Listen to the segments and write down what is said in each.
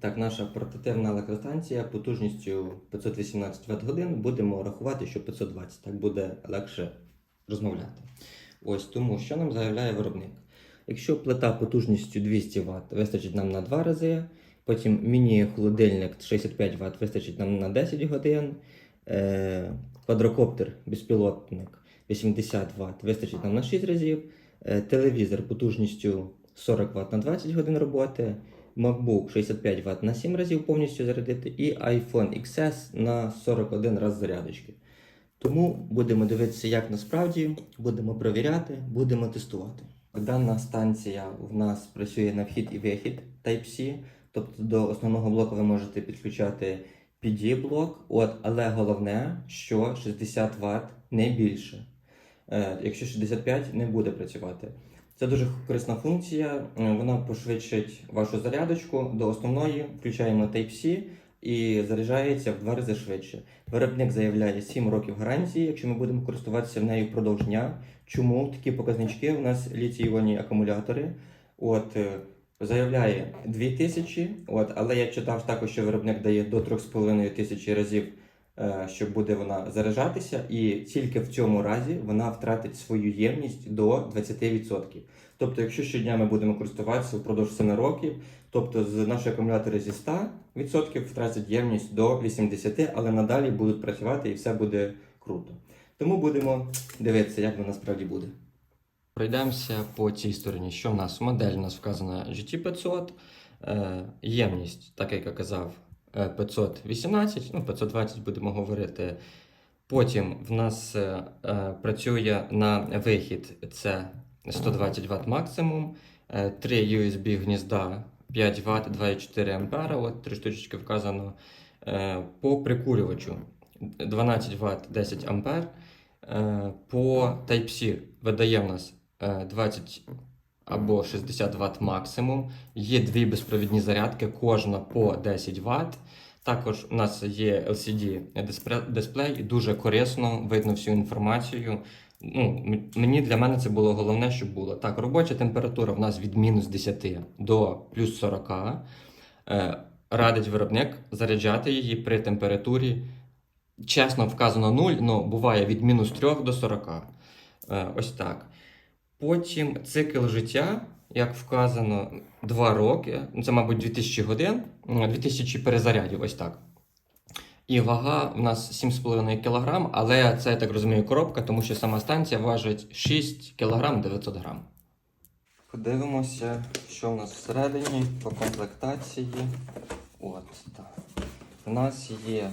так, наша портативна електростанція потужністю 518 Вт годин будемо рахувати, що 520, так буде легше розмовляти. Ось тому, що нам заявляє виробник. Якщо плита потужністю 200 Вт вистачить нам на 2 рази, потім міні-холодильник 65 Вт вистачить нам на 10 годин, е, квадрокоптер безпілотник 80 Вт вистачить нам на 6 разів, е, телевізор потужністю 40 Вт на 20 годин роботи, MacBook 65 Вт на 7 разів повністю зарядити, і iPhone XS на 41 раз зарядочки. Тому будемо дивитися, як насправді, будемо перевіряти, будемо тестувати. Дана станція в нас працює на вхід і вихід Type-C, тобто до основного блоку ви можете підключати PD-блок, от, але головне, що 60 Вт не більше. Е, якщо 65 не буде працювати. Це дуже корисна функція, е, вона пошвидшить вашу зарядочку до основної, включаємо Type-C і заряджається в два рази швидше. Виробник заявляє 7 років гарантії, якщо ми будемо користуватися нею впродовж дня. Чому такі показнички? У нас літій-іонні акумулятори. От, е, заявляє 2000, от, але я читав також, що виробник дає до 3,5 тисячі разів, що буде вона заряджатися, і тільки в цьому разі вона втратить свою ємність до 20%. Тобто, якщо щодня ми будемо користуватися впродовж 7 років, тобто з нашої акумулятори зі 100% втратять ємність до 80%, але надалі будуть працювати і все буде круто. Тому будемо дивитися, як воно насправді буде. Пройдемося по цій стороні. Що в нас? Модель у нас вказана GT500, е, ємність, так як я казав, е, 518, ну 520 будемо говорити. Потім в нас е, е, працює на вихід це 120 Вт максимум, е, 3 USB гнізда 5 Вт, 2,4 А, от три штучки вказано. Е, По прикурювачу 12 Вт, 10 А. Е, По Type-C видає в нас е, 20 або 60 Вт максимум. Є дві безпровідні зарядки, кожна по 10 Вт. Також у нас є LCD дисплей, і дуже корисно видно всю інформацію. Ну, мені для мене це було головне, щоб було. Так, робоча температура в нас від мінус 10 до плюс 40. Е, радить виробник заряджати її при температурі. Чесно вказано 0, але буває від мінус 3 до 40. Е, ось так. Потім цикл життя, як вказано, 2 роки. Ну, Це, мабуть, 2000 годин, 2000 перезарядів, ось так. І вага в нас 7,5 кг, але це, я так розумію, коробка, тому що сама станція важить 6 кг 900 г. Подивимося, що в нас всередині по комплектації. От так. У нас є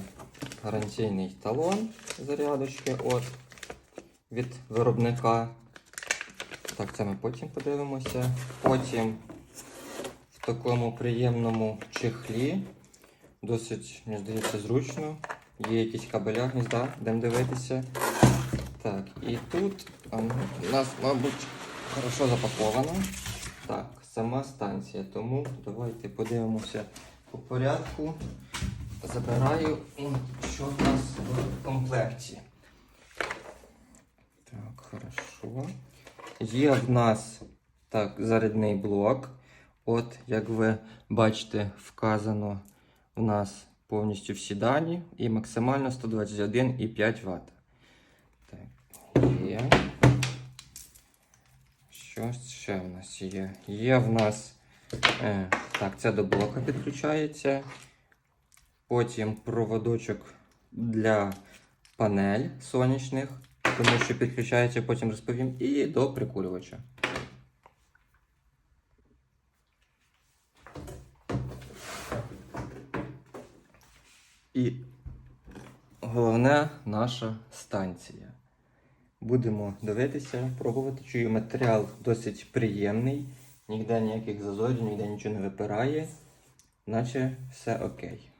гарантійний талон зарядочки от, від виробника. Так, це ми потім подивимося. Потім в такому приємному чехлі. Досить, мені здається, зручно. Є якісь кабеля гнізда, будемо дивитися. Так, і тут ну, у нас, мабуть, хорошо запаковано. Так, сама станція. Тому давайте подивимося по порядку. Забираю, що в нас в комплекті. Так, хорошо. Є в нас так, зарядний блок. От, як ви бачите, вказано в нас повністю всі дані і максимально 121,5 Вт. Так, є. Що ще в нас є? Є в нас. Е, так, це до блока підключається. Потім проводочок для панель сонячних, тому що підключається, потім розповім, і до прикурювача. І головне наша станція. Будемо дивитися, пробувати. Чую, матеріал досить приємний, ніде ніяких зазорів, ніде нічого не випирає, наче все окей.